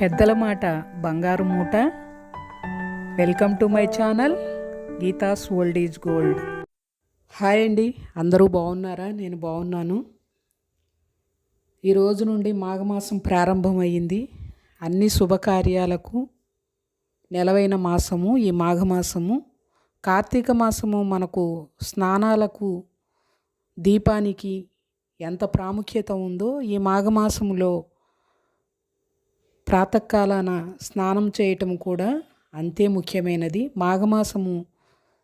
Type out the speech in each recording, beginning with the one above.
పెద్దల మాట బంగారు మూట. Welcome to my channel Geetha's old is gold hi అండి అందరూ బాగున్నారా? నేను బాగున్నాను. ఈ రోజు నుండి మాఘమాసం ప్రారంభమైంది అన్ని శుభకార్యాలకు నెలవైన మాసము ఈ మాఘమాసము. కార్తీక మాసము మనకు స్నానాలకు దీపానికి ఎంత ప్రాముఖ్యత ఉందో ఈ మాఘమాసంలో ప్రాతకాలాన స్నానం చేయటం కూడా అంతే ముఖ్యమైనది. మాఘమాసము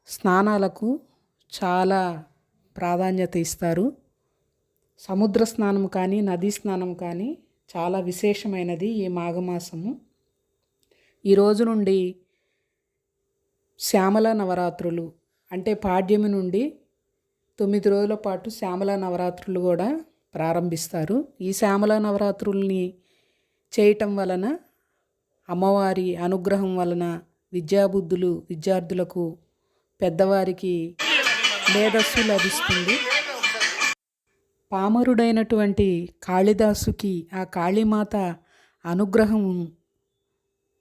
స్నానాలకు చాలా ప్రాధాన్యత ఇస్తారు. సముద్ర స్నానం కానీ నదీ స్నానం కానీ చాలా విశేషమైనది ఈ మాఘమాసము. ఈ రోజు నుండి శ్యామల నవరాత్రులు అంటే పాడ్యమి నుండి తొమ్మిది రోజుల పాటు శ్యామల నవరాత్రులు కూడా ప్రారంభిస్తారు. ఈ శ్యామల నవరాత్రుల్ని చేయటం వలన అమ్మవారి అనుగ్రహం వలన విద్యాబుద్ధులు విద్యార్థులకు పెద్దవారికి మేధస్సు లభిస్తుంది. పామరుడైనటువంటి కాళిదాసుకి ఆ కాళీమాత అనుగ్రహం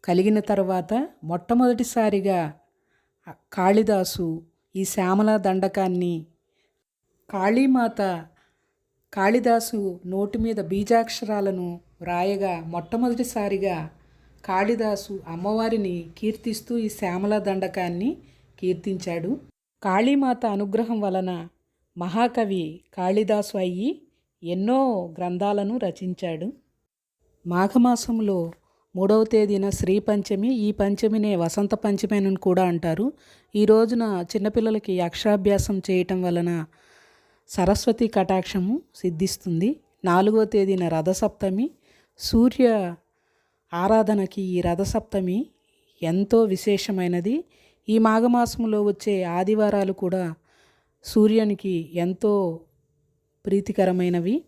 కలిగిన తర్వాత మొట్టమొదటిసారిగా కాళిదాసు ఈ శ్యామల దండకాన్ని కాళీమాత కాళిదాసు నోటి మీద బీజాక్షరాలను రాయగా మొట్టమొదటిసారిగా కాళిదాసు అమ్మవారిని కీర్తిస్తూ ఈ శ్యామల దండకాన్ని కీర్తించాడు. కాళీమాత అనుగ్రహం వలన మహాకవి కాళిదాసు అయ్యి ఎన్నో గ్రంథాలను రచించాడు. మాఘమాసంలో మూడవ తేదీన శ్రీ పంచమి ఈ పంచమినే వసంత పంచమి అని కూడా అంటారు. ఈ రోజున చిన్నపిల్లలకి అక్షరాభ్యాసం చేయటం వలన సరస్వతి కటాక్షము సిద్ధిస్తుంది. నాలుగో తేదీన రథసప్తమి సూర్య ఆరాధనకి ఈ రథసప్తమి ఎంతో విశేషమైనది. ఈ మాఘమాసంలో వచ్చే ఆదివారాలు కూడా సూర్యునికి ఎంతో ప్రీతికరమైనవి.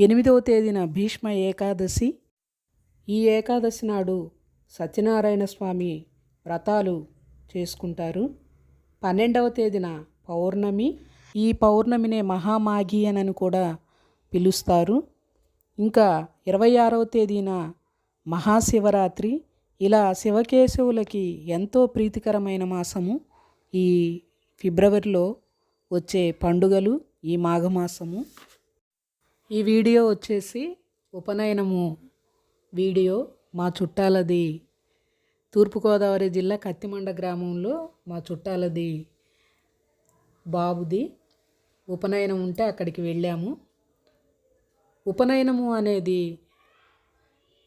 ఎనిమిదవ తేదీన భీష్మ ఏకాదశి. ఈ ఏకాదశి నాడు సత్యనారాయణ స్వామి వ్రతాలు చేసుకుంటారు. పన్నెండవ తేదీన పౌర్ణమి. ఈ పౌర్ణమినే మహామాఘి అని కూడా పిలుస్తారు. ఇంకా ఇరవై ఆరవ తేదీన మహాశివరాత్రి. ఇలా శివకేశవులకి ఎంతో ప్రీతికరమైన మాసము ఈ ఫిబ్రవరిలో వచ్చే పండుగలు ఈ మాఘమాసము. ఈ వీడియో వచ్చేసి ఉపనయనము వీడియో. మా చుట్టాలది తూర్పుగోదావరి జిల్లా కత్తిమండ గ్రామంలో మా చుట్టాలది బాబుది. ఉపనయనం ఉంటే అక్కడికి వెళ్ళాము. ఉపనయనము అనేది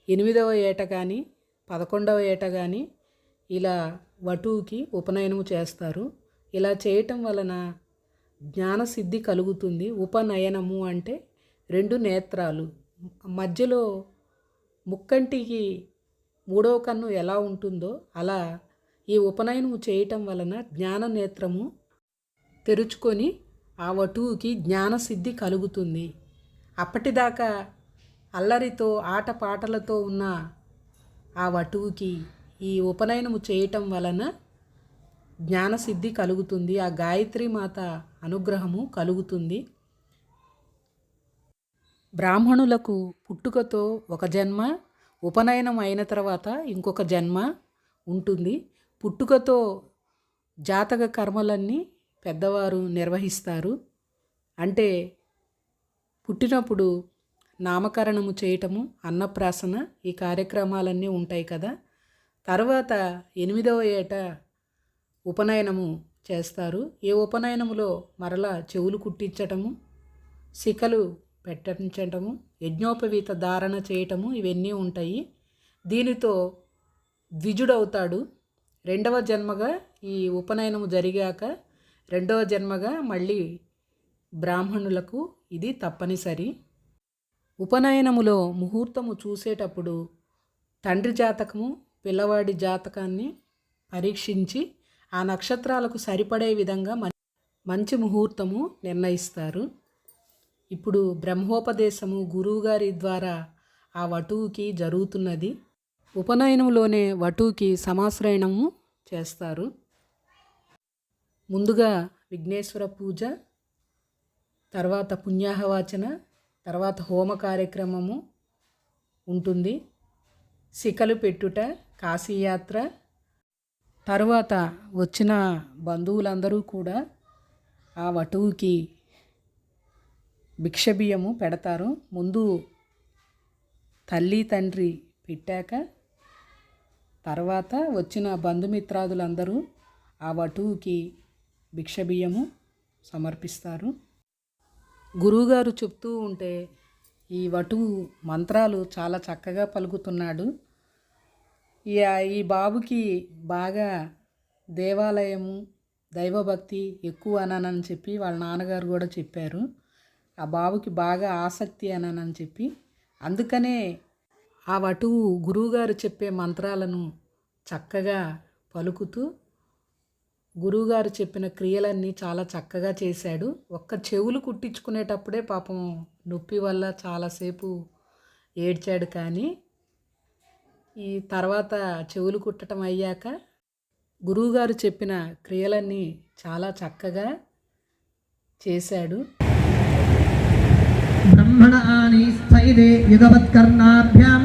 ఎనిమిదవ ఏట కానీ పదకొండవ ఏట కానీ ఇలా వటువుకి ఉపనయనము చేస్తారు. ఇలా చేయటం వలన జ్ఞానసిద్ధి కలుగుతుంది. ఉపనయనము అంటే రెండు నేత్రాలు. మధ్యలో ముక్కంటికి మూడవ కన్ను ఎలా ఉంటుందో అలా ఈ ఉపనయనము చేయటం వలన జ్ఞాన నేత్రము తెరుచుకొని ఆ వటువుకి జ్ఞానసిద్ధి కలుగుతుంది. అప్పటిదాకా అల్లరితో ఆటపాటలతో ఉన్న ఆ వటువుకి ఈ ఉపనయనము చేయటం వలన జ్ఞానసిద్ధి కలుగుతుంది. ఆ గాయత్రి మాత అనుగ్రహము కలుగుతుంది. బ్రాహ్మణులకు పుట్టుకతో ఒక జన్మ ఉపనయనం అయిన తర్వాత ఇంకొక జన్మ ఉంటుంది. పుట్టుకతో జాతక కర్మలన్నీ పెద్దవారు నిర్వహిస్తారు. అంటే పుట్టినప్పుడు నామకరణము చేయటము అన్నప్రాసన ఈ కార్యక్రమాలన్నీ ఉంటాయి కదా. తర్వాత ఎనిమిదవ ఏట ఉపనయనము చేస్తారు. ఈ ఉపనయనములో మరలా చెవులు కుట్టించటము శిఖలు పెట్టించటము యజ్ఞోపవీత ధారణ చేయటము ఇవన్నీ ఉంటాయి. దీనితో ద్విజుడవుతాడు. రెండవ జన్మగా ఈ ఉపనయనము జరిగాక రెండవ జన్మగా మళ్ళీ బ్రాహ్మణులకు ఇది తప్పనిసరి. ఉపనయనములో ముహూర్తము చూసేటప్పుడు తండ్రి జాతకము పిల్లవాడి జాతకాన్ని పరీక్షించి ఆ నక్షత్రాలకు సరిపడే విధంగా మంచి ముహూర్తము నిర్ణయిస్తారు. ఇప్పుడు బ్రహ్మోపదేశము గురువుగారి ద్వారా ఆ వటువుకి జరుగుతున్నది. ఉపనయనంలోనే వటువుకి సమాశ్రయణము చేస్తారు. ముందుగా విఘ్నేశ్వర పూజ తర్వాత పుణ్యాహవాచన తర్వాత హోమ కార్యక్రమము ఉంటుంది. శిఖలు పెట్టుట కాశీయాత్ర తర్వాత వచ్చిన బంధువులందరూ కూడా ఆ వటువుకి భిక్షబియ్యము పెడతారు. ముందు తల్లి తండ్రి పెట్టాక తర్వాత వచ్చిన బంధుమిత్రాదులందరూ ఆ వటువుకి భిక్షబియ్యము సమర్పిస్తారు. గురువుగారు చెప్తూ ఉంటే ఈ వటు మంత్రాలు చాలా చక్కగా పలుకుతున్నాడు. ఈ ఈ బాబుకి బాగా దేవాలయము దైవభక్తి ఎక్కువ అనానని చెప్పి వాళ్ళ నాన్నగారు కూడా చెప్పారు. ఆ బాబుకి బాగా ఆసక్తి అనని చెప్పి అందుకనే ఆ వటువు గురువుగారు చెప్పే మంత్రాలను చక్కగా పలుకుతూ గురువుగారు చెప్పిన క్రియలన్నీ చాలా చక్కగా చేశాడు. ఒక్క చెవులు కుట్టించుకునేటప్పుడే పాపం నొప్పి వల్ల చాలాసేపు ఏడ్చాడు కానీ ఈ తర్వాత చెవులు కుట్టడం అయ్యాక గురువుగారు చెప్పిన క్రియలన్నీ చాలా చక్కగా చేశాడు. బ్రహ్మణ స్థైరే యుగవత్కర్ణాభ్యాం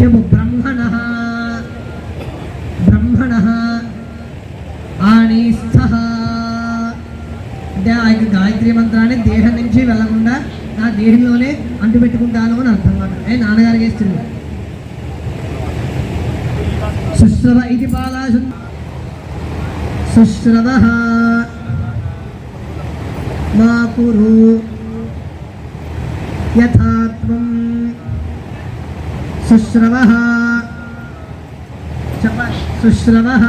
చెబు బ్రహ్మణ. బ్రహ్మణ. ఆనీస్థ. అంటే ఆ యొక్క గాయత్రి మంత్రాన్ని దేహం నుంచి వెళ్ళకుండా నా దేహంలోనే అంటుపెట్టుకుంటాను అని అర్థం అన్నమాట ఏ నాన్నగారికి ఇస్తుంది సుశ్రవ ఇది బాలాసు సుశ్రవः మా కురు. యథాత్వం సుశ్రవः. చెప్ప సుశ్రవः.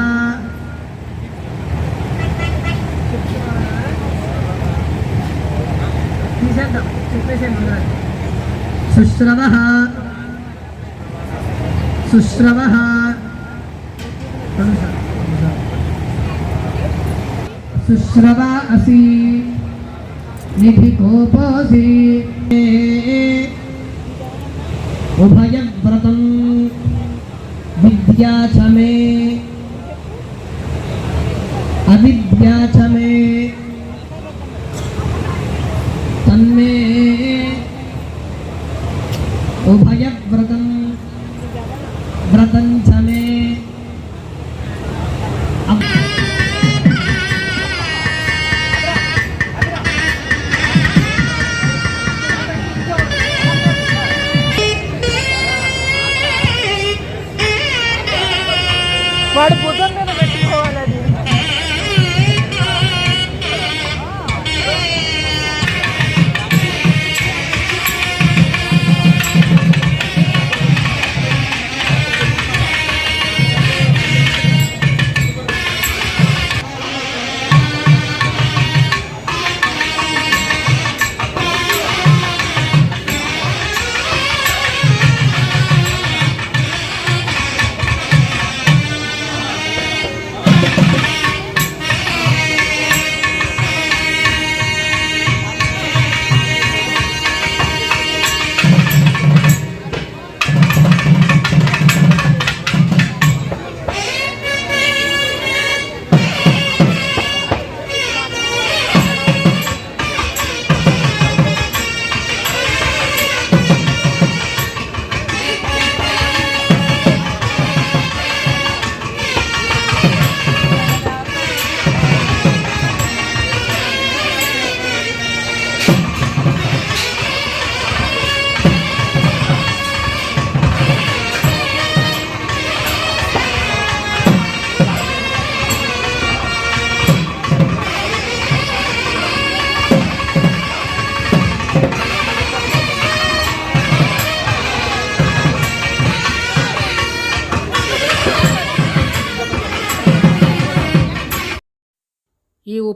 తీసేద్దాం. చెప్పేసే అసి. నిధి కోపోసి. ఉభయం व्रतं विद्याथ मे। अविद्याथ मे। तन्मे उभयव्रतम्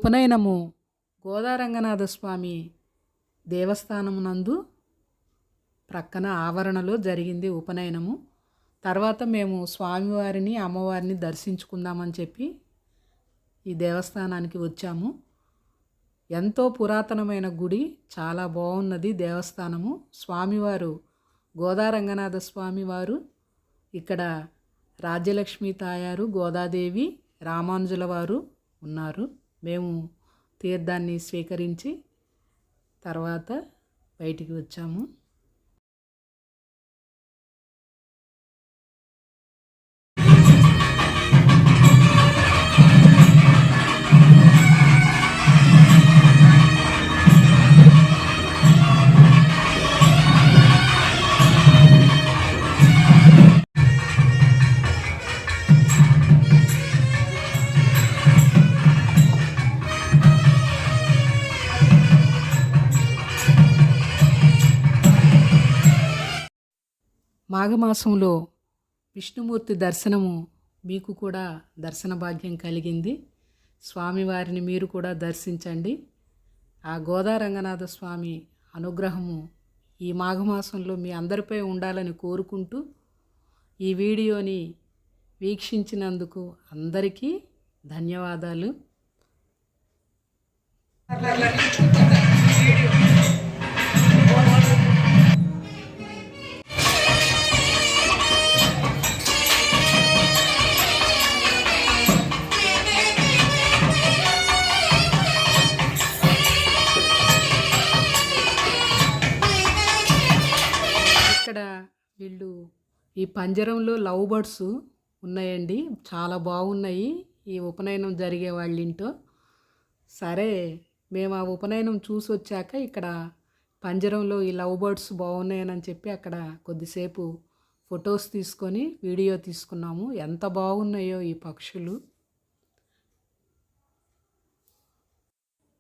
ఉపనయనము గోదారంగనాథ స్వామి దేవస్థానమునందు ప్రక్కన ఆవరణలో జరిగింది ఉపనయనము. తర్వాత మేము స్వామివారిని అమ్మవారిని దర్శించుకుందామని చెప్పి ఈ దేవస్థానానికి వచ్చాము. ఎంతో పురాతనమైన గుడి చాలా బాగున్నది దేవస్థానము. స్వామివారు గోదారంగనాథ స్వామివారు ఇక్కడ రాజ్యలక్ష్మి తాయారు గోదాదేవి రామానుజుల వారు ఉన్నారు. మేము తీర్థాన్ని స్వీకరించి తర్వాత బయటికి వచ్చాము. మాఘమాసంలో విష్ణుమూర్తి దర్శనము మీకు కూడా దర్శన భాగ్యం కలిగింది. స్వామివారిని మీరు కూడా దర్శించండి. ఆ గోదా రంగనాథ స్వామి అనుగ్రహము ఈ మాఘమాసంలో మీ అందరిపై ఉండాలని కోరుకుంటూ ఈ వీడియోని వీక్షించినందుకు అందరికీ ధన్యవాదాలు. పంజరంలో లవ్ బర్డ్స్ ఉన్నాయండి. చాలా బాగున్నాయి. ఈ ఉపనయనం జరిగే వాళ్ళ ఇంట్లో సరే మేము ఆ ఉపనయనం చూసి వచ్చాక ఇక్కడ పంజరంలో ఈ లవ్ బర్డ్స్ బాగున్నాయని చెప్పి అక్కడ కొద్దిసేపు ఫొటోస్ తీసుకొని వీడియో తీసుకున్నాము. ఎంత బాగున్నాయో ఈ పక్షులు.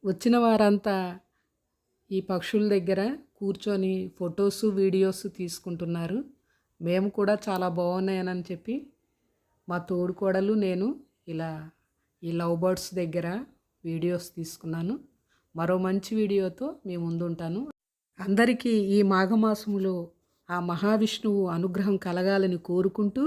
వచ్చిన వారంతా ఈ పక్షుల దగ్గర కూర్చొని ఫొటోస్ వీడియోస్ తీసుకుంటున్నారు. మేము కూడా చాలా బాగున్నాయని చెప్పి మా తోడుకోడలు నేను ఇలా ఈ లవ్ బర్డ్స్ దగ్గర వీడియోస్ తీసుకున్నాను. మరో మంచి వీడియోతో మీ ముందుంటాను. అందరికీ ఈ మాఘమాసములో ఆ మహావిష్ణువు అనుగ్రహం కలగాలని కోరుకుంటూ